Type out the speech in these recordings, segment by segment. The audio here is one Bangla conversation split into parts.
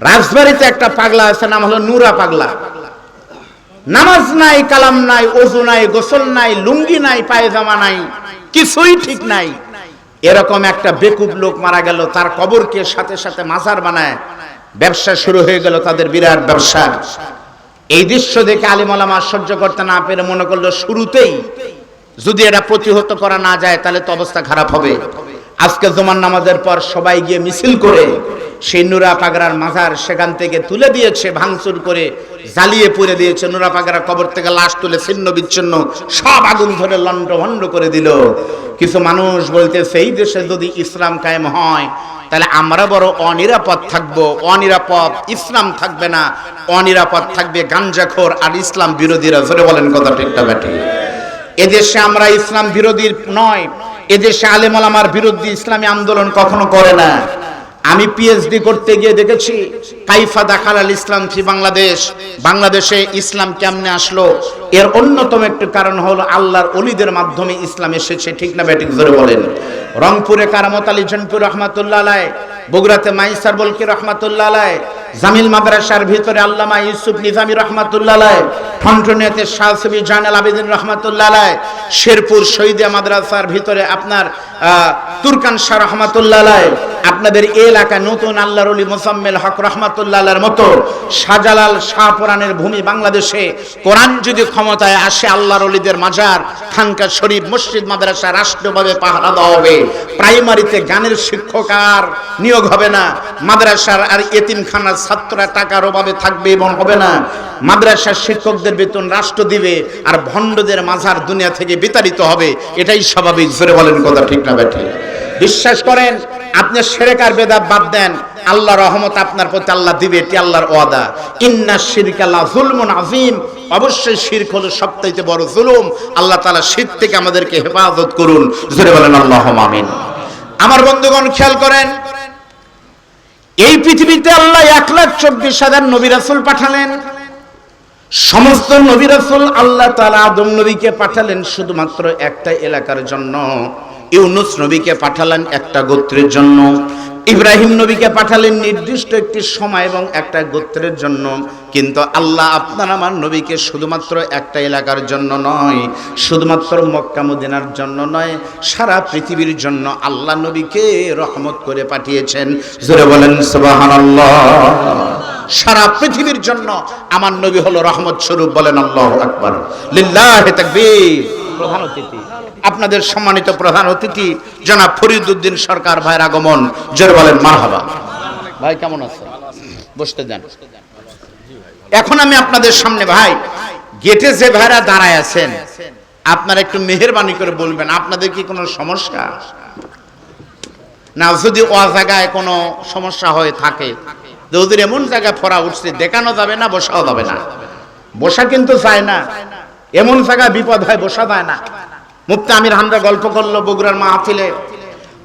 রাজবাড়িতে একটা পাগলা আছে, নাম হলো নুরা পাগলা। নামাজ নাই, কালাম নাই অজু নাই, গোসল নাই, লুঙ্গি নাই, পায়জামা নাই, কিছুই ঠিক নাই। এরকম একটা বেকুব লোক মারা গেল, তার কবরকে সাথে সাথে মাজার বানায়। ব্যবসা শুরু হয়ে গেল তাদের বিরাট ব্যবসা। এই দৃশ্য দেখে আলিমালামা সহ্য করতে না পেরে মনে করল, শুরুতেই যদি এটা প্রতিহত করা না যায়, তাহলে তো অবস্থা খারাপ হবে। আজকে জমান নামাজের পর সবাই গিয়ে মিছিল করে সেই নুরা পাগড়ার মাজার সেখান থেকে তুলে দিয়েছে, ভাঙচুর করে জ্বালিয়ে পুড়ে দিয়েছে। নুরা পাগড়ার কবর থেকে লাশ তুলে ছিন্ন বিচ্ছিন্ন সব আগুন ধরে লন্ড ভন্ড করে দিল। কিছু মানুষ বলতেছে, এই দেশে যদি ইসলাম কায়েম হয়, তাহলে আমরা বড় অনিরাপদ থাকব। অনিরাপদ ইসলাম থাকবে না, অনিরাপদ থাকবে গাঞ্জাখোর আর ইসলাম বিরোধীরা। ধরে বলেন কথা ঠিকটা ব্যাঠি। এদেশে আমরা ইসলাম বিরোধী নয়, এদেশে আলেমল আমার বিরুদ্ধে ইসলামী আন্দোলন কখনো করে না। আমি পিএইচডি করতে গিয়ে দেখেছি কাইফা দাখাল আল ইসলাম ফি বাংলাদেশ। বাংলাদেশে ইসলাম কেমনে আসলো? এর অন্যতম একটি কারণ হলো আল্লাহর অলিদের মাধ্যমে ইসলাম এসেছে, ঠিক না ব্যাটিক ধরে বলেন? রংপুরে কারামত আলী জনপুর রহমাতুল্লাহ আলাই বগুড়াতে মাইসার বলকি রহমাতুল্লাহ আলাই জামিল মাদ্রাসার ভিতরে আল্লামা ইউসুফ নিজামী রহমাতুল্লাহ আলাই ফন্টনিয়াতে শাহসবি জানাল আবেদিন রহমাতুল্লাহ শেরপুর শহীদিয়া মাদ্রাসার ভিতরে আপনার তুরকান শাহ রহমাতুল্লাহ আপনাদের এই এলাকায় নতুন আল্লাহর অলি মোসাম্মেল হক রহমাতুল্লাহ আলার মতো শাহজালাল শাহপুরানের ভূমি বাংলাদেশে কোরআন যদি ক্ষমতায় আসে, আল্লাহর অলিদের মাজার, খানকা শরীফ, মসজিদ, মাদ্রাসা রাষ্ট্রভাবে পাহারা দেওয়া হবে। প্রাইমারিতে গানের শিক্ষক আর নিয়োগ হবে না, মাদ্রাসার আর এতিমখানার ছাত্ররা টাকার অভাবে থাকবে এবং হবে না। মাদ্রাসার শিক্ষকদের বেতন রাষ্ট্র দিবে আর ভণ্ডদের মাঝার দুনিয়া থেকে বিতাড়িত হবে। এটাই স্বাভাবিক, জোরে বলেন কথা ঠিক না বিশ্বাস করেন, আপনি সেরেকার বেদাত বাদ দেন, আল্লাহ রহমত আপনার প্রতি আল্লাহ দিবে, এটি আল্লাহর ওয়াদা। ইন্না শিরকাল্লাহ জুলমুন আজিম অবশ্যই হলো সবচাইতে বড় জুলুম। আল্লাহ তাআলা শিরক থেকে আমাদেরকে হেফাজত করুন। জোরে বলেন আল্লাহ আমার বন্ধুগণ, খেয়াল করেন এই পৃথিবীতে আল্লাহ এক লাখ চব্বিশ হাজার নবী রাসূল পাঠালেন। সমস্ত নবী রাসূল আল্লাহ তালা আদম নবীকে পাঠালেন শুধুমাত্র একটা এলাকার জন্য, ইউনুস নবীকে পাঠালেন একটা গোত্রের জন্য। ইব্রাহিম নবীকে পাঠালেন নির্দিষ্ট একটি সময় এবং একটা গোত্রের জন্য। কিন্তু আল্লাহ আপনার আমার নবীকে শুধুমাত্র একটা এলাকার জন্য নয়, শুধুমাত্র মক্কা মদিনার জন্য নয়, সারা পৃথিবীর জন্য আল্লাহ নবীকে রহমত করে পাঠিয়েছেন। জোরে বলেন সারা পৃথিবীর জন্য আমার নবী হলো রহমত স্বরূপ, বলেন আল্লাহ আকবার। লিল্লাহ তাকবীর। প্রধান অতিথি। আপনাদের সম্মানিত প্রধান অতিথি, জনাব ফরিদউদ্দিন সরকার ভাইয়ের আগমন। জোরে বলেন, মারহাবা। ভাই, কেমন আছে বসতে দেন। এখন আমি আপনাদের সামনে, ভাই, গেটে যে ভাইরা দাঁড়ায় আছেন, আপনারা একটু মেহেরবানি করে বলবেন, আপনাদের কি কোনো সমস্যা? না, যদি ও জায়গায় কোনো সমস্যা হয়ে থাকে যে ওদের এমন জায়গায় ফরা উঠছে, দেখানো যাবে না, বসাও যাবে না। বসা কিন্তু চায় না। এমন জায়গায় বিপদ হয়, বসা যায় না। মুক্তি আমির হামদা গল্প করল বগুড়ার মাহফিলে।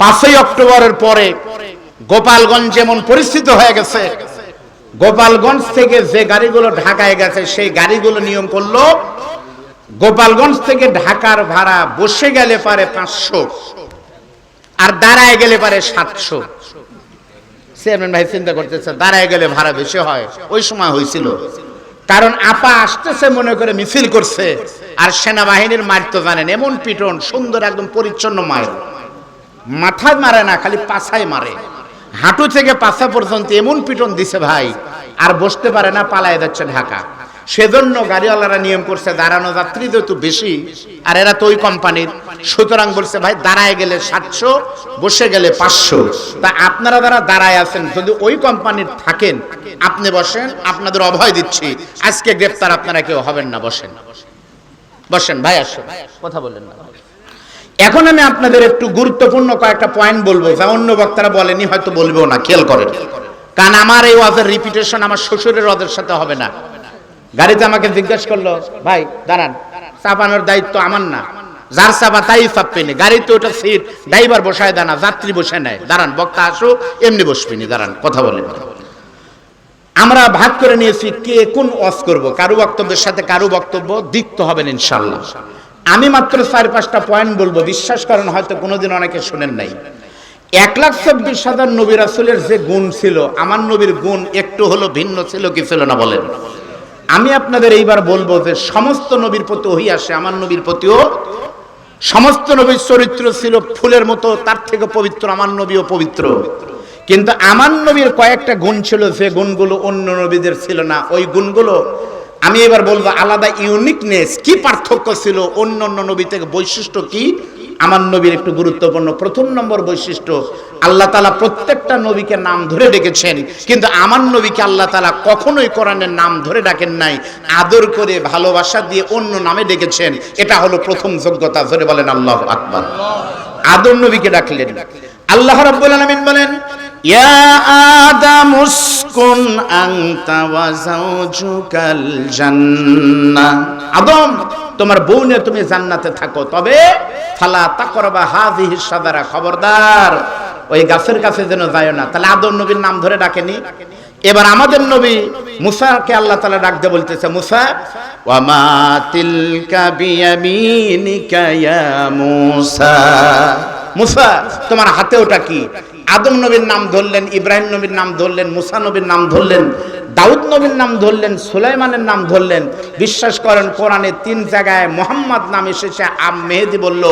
পাঁচই অক্টোবরের পরে গোপালগঞ্জ যেমন পরিস্থিতি হয়ে গেছে। গোপালগঞ্জ থেকে যে গাড়িগুলো ঢাকায় গেছে, সেই গাড়িগুলো নিয়ম করল, গোপালগঞ্জ থেকে ঢাকার ভাড়া বসে গেলে পারে পাঁচশো, আর দাঁড়ায় গেলে পারে সাতশো। চেয়ারম্যান ভাই, চিন্তা করতেছে দাঁড়ায় গেলে ভাড়া বেশি হয়। ওই সময় হয়েছিল। কারণ আপা আসতেছে, মনে করে মিছিল করছে। আর সেনাবাহিনীর মার তো জানেন, এমন পিটন, সুন্দর একদম পরিচ্ছন্ন মায়ের মাথায় মারে না, খালি পাছায় মারে। হাঁটু থেকে পাছা পর্যন্ত এমন পিটন দিছে ভাই, আর বসতে পারে না, পালায় যাচ্ছে ঢাকা। সেজন্য গাড়িওয়ালারা নিয়ম করছে, দাঁড়ানো যাত্রী যেহেতু বেশি, আর এরা তো ওই কোম্পানির। সুতরাং বলছে, ভাই, দাঁড়ায় গেলে সাতশো, বসে গেলে পাঁচশো। তা আপনারা যারা দাঁড়ায় আছেন, যদি ওই কোম্পানির থাকেন, আপনি বসেন, আপনাদের অভয় দিচ্ছি। আজকে গ্রেপ্তার আপনারা কেউ হবেন না, বসেন। বসেন, ভাই, আসেন। কথা বললেন না। এখন আমি আপনাদের একটু গুরুত্বপূর্ণ কয়েকটা পয়েন্ট বলব, যা অন্য বক্তারা বলেনি, হয়তো বলবেও না, খেয়াল করেন। কারণ আমার এই ওয়াজের রিপিটেশন আমার শ্বশুরের ওয়াজের সাথে হবে না। গাড়িতে আমাকে জিজ্ঞেস করল, ভাই, দাঁড়ান, চাপানোর দায়িত্ব আমার না। যার চাপা তাই চাপবেনি গাড়িতে ওটা সিট, ড্রাইভার বসায় না, যাত্রী বসে নেয়। দাঁড়ান, বক্তা আসো এমনি বসবিনি, দাঁড়ান, কথা বলেন। আমরা ভাগ করে নিয়েছি কে কোন ওয়াজ করব, কারও বক্তব্যের সাথে কারও বক্তব্য দিকতে হবেন ইনশাল্লাহ আমি মাত্র চার, পাঁচটা পয়েন্ট বলব, বিশ্বাস করেন, হয়তো কোনোদিন অনেকে শুনেন নাই। এক লাখ চব্বিশ হাজার নবী রাসুলের যে গুণ ছিল, আমার নবীর গুণ একটু হলো ভিন্ন ছিল কি ছিল না বলেন। আমি আপনাদের এইবার বলব যে সমস্ত নবীর প্রতি ওহি আসে, আমার নবীর প্রতিও। সমস্ত নবীর চরিত্র ছিল ফুলের মতো, তার থেকে পবিত্র, আমার নবীও পবিত্র। কিন্তু আমার নবীর কয়েকটা গুণ ছিল, যে গুণগুলো অন্য নবীদের ছিল না। ওই গুণগুলো আমি এবার বলব, আলাদা ইউনিকনেস কি পার্থক্য ছিল অন্য অন্য নবী থেকে বৈশিষ্ট্য কি আমার নবীর একটু গুরুত্বপূর্ণ প্রথম নম্বর বৈশিষ্ট্য, আল্লাহ তালা প্রত্যেকটা নবীকে নাম ধরে ডেকেছেন, কিন্তু আমার নবীকে আল্লাহ তালা কখনোই কোরআনের নাম ধরে ডাকেন নাই, আদর করে, ভালোবাসা দিয়ে অন্য নামে ডেকেছেন, এটা হলো প্রথম যোগ্যতা ধরে বলেন আল্লাহ আকবার। আদর নবীকে ডাকলেন। আল্লাহ রাব্বুল আলামিন বলেন আদম তোমার বউ নিয়ে তুমি জান্নাতে থাকো। তবে ফালা তাকরবা হাযিহি সাদারা, খবরদার, ওই গাছের কাছে যেন যায় না। তাহলে আদম নবীর নাম ধরে ডাকেনি। এবার আমাদের নবী মুসাকে আল্লাহ তাআলা ডাকতে বলতেছে, মুসা ওয়া মা তিলকা বিয়ামিনিকা ইয়া মুসা। মুসা, তোমার হাতে ওটা কি? আদম নবীর নাম ধরলেন, ইব্রাহিম নবীর নাম ধরলেন, মুসা নবীর নাম ধরলেন, দাউদ নবীর নাম ধরলেন, সুলাইমানের নাম ধরলেন। বিশ্বাস করেন, কোরআনে তিন জায়গায় মোহাম্মদ নাম এসেছে। আম মেহেদি বলল,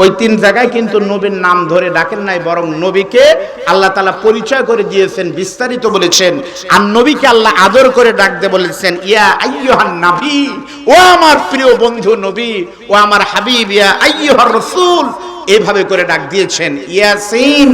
ওই তিন জায়গায় কিন্তু নবীর নাম ধরে ডাকেন নাই, বরং নবীকে আল্লাহ তালা পরিচয় করে দিয়েছেন, বিস্তারিত বলেছেন। আর নবীকে আল্লাহ আদর করে ডাকতে বলেছেন, ইয়া আইয়ুহান নাবি, ও আমার প্রিয় বন্ধু নবী, ও আমার হাবিব, ইয়া আইয়ুহার রাসূল এভাবে করে ডাক দিয়েছেন, ইয়াসিন,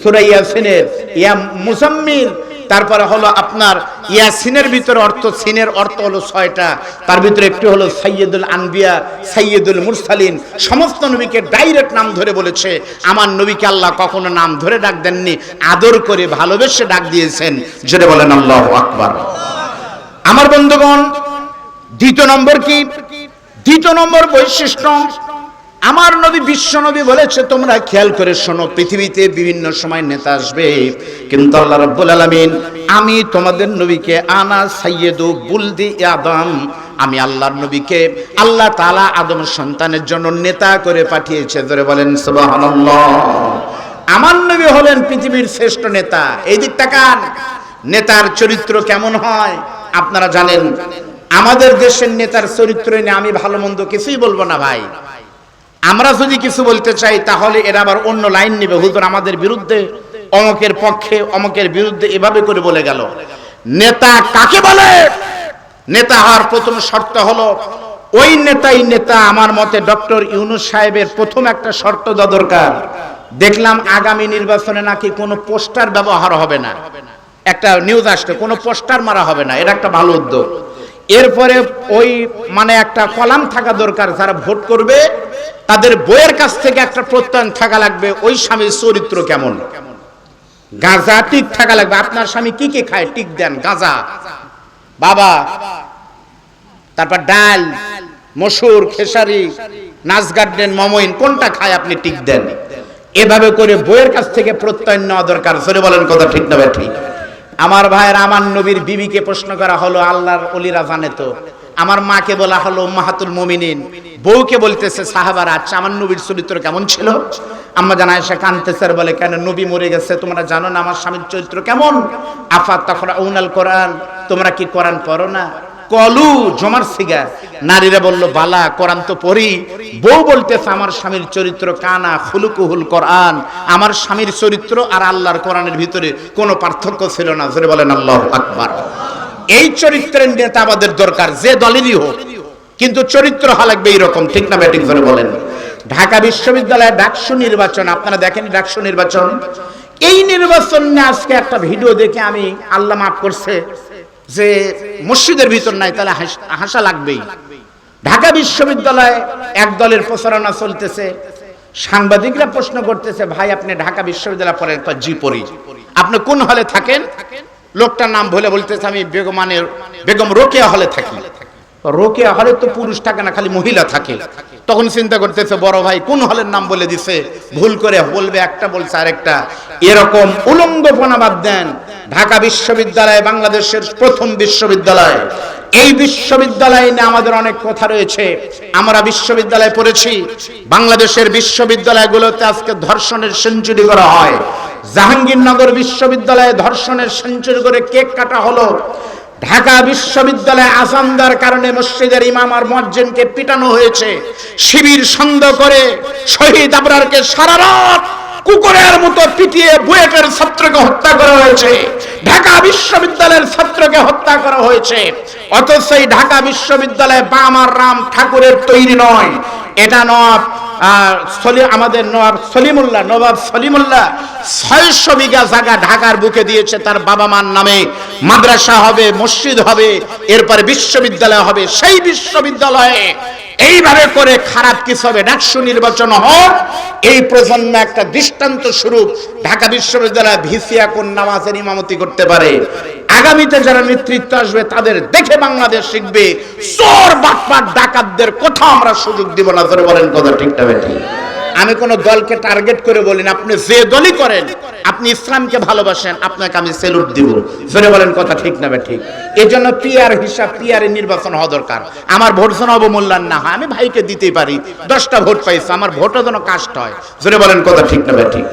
সূরা ইয়াসিনের, ইয়া মুজাম্মিল। তারপরে হলো আপনার ইয়াসিনের ভিতরে অর্থ, সিনের অর্থ হলো ছয়টা। তার ভিতরে একটি হলো সাইয়্যিদুল আনবিয়া, সাইয়্যিদুল মুরসালিন। সমস্ত নবীকে ডাইরেক্ট নাম ধরে বলেছে। আমার নবীকে আল্লাহ কখনো নাম ধরে ডাক দেননি, আদর করে ভালোবেসে ডাক দিয়েছেন। যেটা বলেন, আল্লাহ আকবার। আমার বন্ধুগণ, দ্বিতীয় নম্বর কি? দ্বিতীয় নম্বর বৈশিষ্ট্য আমার নবী বিশ্ব নবী বলেছে, তোমরা খেয়াল করে শোনো, পৃথিবীতে বিভিন্ন সময় নেতা আসবে। কিন্তু আল্লাহ রাব্বুল আলামিন, আমি তোমাদের নবীকে আনা সাইয়েদু বুলদি আদম। আমি আল্লাহর নবীকে আল্লাহ তাআলা আদম সন্তানের জন্য নেতা করে পাঠিয়েছে। ধরে বলেন, সুবহানাল্লাহ। আমার নবী হলেন পৃথিবীর শ্রেষ্ঠ নেতা। এই দিক তাকান নেতার চরিত্র কেমন হয়? আপনারা জানেন, আমাদের দেশের নেতার চরিত্র নিয়ে আমি ভালো মন্দ কিছুই বলব না ভাই। আমরা যদি কিছু বলতে চাই, তাহলে এরা আবার অন্য লাইন নেবে। হুজুর, আমাদের বিরুদ্ধে, অমকের পক্ষে, অমকের বিরুদ্ধে এভাবে করে বলে গেল। নেতা কাকে বলে? নেতা হওয়ার প্রথম শর্ত হলো, ওই নেতাই নেতা আমার মতে ডক্টর ইউনুস সাহেবের প্রথম একটা শর্ত দেওয়া দরকার। দেখলাম আগামী নির্বাচনে নাকি কোনো পোস্টার ব্যবহার হবে না। একটা নিউজ আসছে, কোনো পোস্টার মারা হবে না। এটা একটা ভালো উদ্যোগ। এরপরে ওই মানে একটা কলাম থাকা দরকার, যারা ভোট করবে, তাদের বইয়ের কাছ থেকে একটা প্রত্যয়ন থাকা লাগবে, ওই স্বামীর চরিত্র কেমন? গাঁজা টিক থাকা লাগবে। আপনার স্বামী কি কি খায়? টিক দেন, গাঁজা। বাবা, তারপর ডাল, মসুর, খেসারি, নাচ গার্ডেন, মমইন, কোনটা খায় আপনি টিক দেন? এভাবে করে বইয়ের কাছ থেকে প্রত্যয়ন নেওয়া দরকার। সরে বলেন কথা ঠিক না ঠিক। আমার ভাইয়ের আমার নবীর বিবিকে প্রশ্ন করা হলো, আল্লাহর অলিরা জানে তো। আমার মাকে বলা হলো মাহাতুল মুমিনিন। বউকে বলতেছে, সাহাবারা আচ্ছা আমার নবীর চরিত্র কেমন ছিল? আমরা জানা এসে কানতে আর বলে, কেন নবী মরে গেছে? তোমরা জানো না আমার স্বামীর চরিত্র কেমন? আফাত তখন উনাল কোরআন। তোমরা কি কোরআন পড়ো না? কলু জমার সিগা নারীরা বলল, বালা, কোরআন তো পড়ি। বউ বলতেছে, আমার স্বামীর চরিত্র কানা খুলুকুহুল কোরআন। আমার স্বামীর চরিত্র আর আল্লাহর কোরআনের ভিতরে কোনো পার্থক্য ছিল না। জোরে বলেন, আল্লাহ আকবার। এই চরিত্রের নেতা আমাদের দরকার, যে দলেরই হোক। কিন্তু চরিত্র হওয়া লাগবে এইরকম, ঠিক না ব্যাটিং করে বলেন। ঢাকা বিশ্ববিদ্যালয়ে ডাকসু নির্বাচন, আপনারা দেখেন ডাকসু নির্বাচন। এই নির্বাচন নিয়ে আজকে একটা ভিডিও দেখে আমি আল্লাহ মাফ করছে। যে মসজিদের ভিতর নাই, তাহলে হাসা লাগবেই। ঢাকা বিশ্ববিদ্যালয়ে এক দলের প্রচারণা চলতেছে। সাংবাদিকরা প্রশ্ন করতেছে, ভাই, আপনি ঢাকা বিশ্ববিদ্যালয় পড়েন তো জি পড়ি। আপনি কোন হলে থাকেন? লোকটার নাম বলে বলতেছে, আমি বেগমানের, বেগম রোকেয়া হলে থাকি। রোকেয়া হলে তো পুরুষ থাকে না, খালি মহিলা থাকে। তখন চিন্তা করতেছে, বড় ভাই, কোন হলের নাম বলে দিছে? ভুল করে বলবে, একটা বলছে আরেকটা। এরকম উলঙ্গপনা বাদ দেন। ঢাকা বিশ্ববিদ্যালয় বাংলাদেশের প্রথম বিশ্ববিদ্যালয়। এই বিশ্ববিদ্যালয় নিয়ে আমাদের অনেক কথা রয়েছে। আমরা বিশ্ববিদ্যালয়ে পড়েছি। বাংলাদেশের বিশ্ববিদ্যালয়গুলোতে আজকে ধর্ষণের সেঞ্চুরি করা হয়। জাহাঙ্গীরনগর বিশ্ববিদ্যালয়ে ধর্ষণের সেঞ্চুরি করে কেক কাটা হলো। ঢাকা বিশ্ববিদ্যালয়ে আসামদার কারণে মসজিদের ইমাম আর মজ্জেনকে পিটানো হয়েছে। শিবির সন্দেহ করে শহীদ আবরারকে সারা রাত কুকুরের মতো পিটিয়ে বুয়েটের ছাত্রকে হত্যা করা হয়েছে। ঢাকা বিশ্ববিদ্যালয়ের ছাত্রকে হত্যা করা হয়েছে। অথচ এই ঢাকা বিশ্ববিদ্যালয়ে বাম আর রাম ঠাকুরের তৈরি নয়। এটা সলি- আমাদের নবাব সলিমুল্লাহ নবাব সলিমুল্লাহ ছয়শো বিঘা জায়গা ঢাকার বুকে দিয়েছে তার বাবা মার নামে। মাদ্রাসা হবে, মসজিদ হবে, এরপরে বিশ্ববিদ্যালয় হবে। সেই বিশ্ববিদ্যালয়ে এইভাবে করে খারাপ কিছু হবে ডাকসু নির্বাচন হোক। এই প্রজন্ম একটা দৃষ্টান্ত স্বরূপ ঢাকা বিশ্ববিদ্যালয় ভিসিয়া কোন নামাজের ইমামতি করতে পারে। আগামীতে যারা নেতৃত্ব আসবে, তাদের দেখে বাংলাদেশ শিখবে। চোর, বাটপাট, ডাকাতদের কোথাও আমরা সুযোগ দিব না। ধরে বলেন কথা বেঠি আমি কোন দলকে টার্গেট করে বলি না। আপনি যে দলই করেন আপনি ইসলামকে ভালোবাসেন, আপনাকে আমি সেলুট দিব। ফেরে বলেন কথা ঠিক না ঠিক? এই জন্য পিয়ার হিসাব, পিয়ারের নির্বাচন হওয়া দরকার। আমার ভোট যেন অবমূল্যায়ন না হয়, আমি ভাইকে দিতেই পারি। দশটা ভোট পাইছে, আমার ভোটও যেন কাস্ট হয়। ফেরে বলেন কথা ঠিক না ঠিক?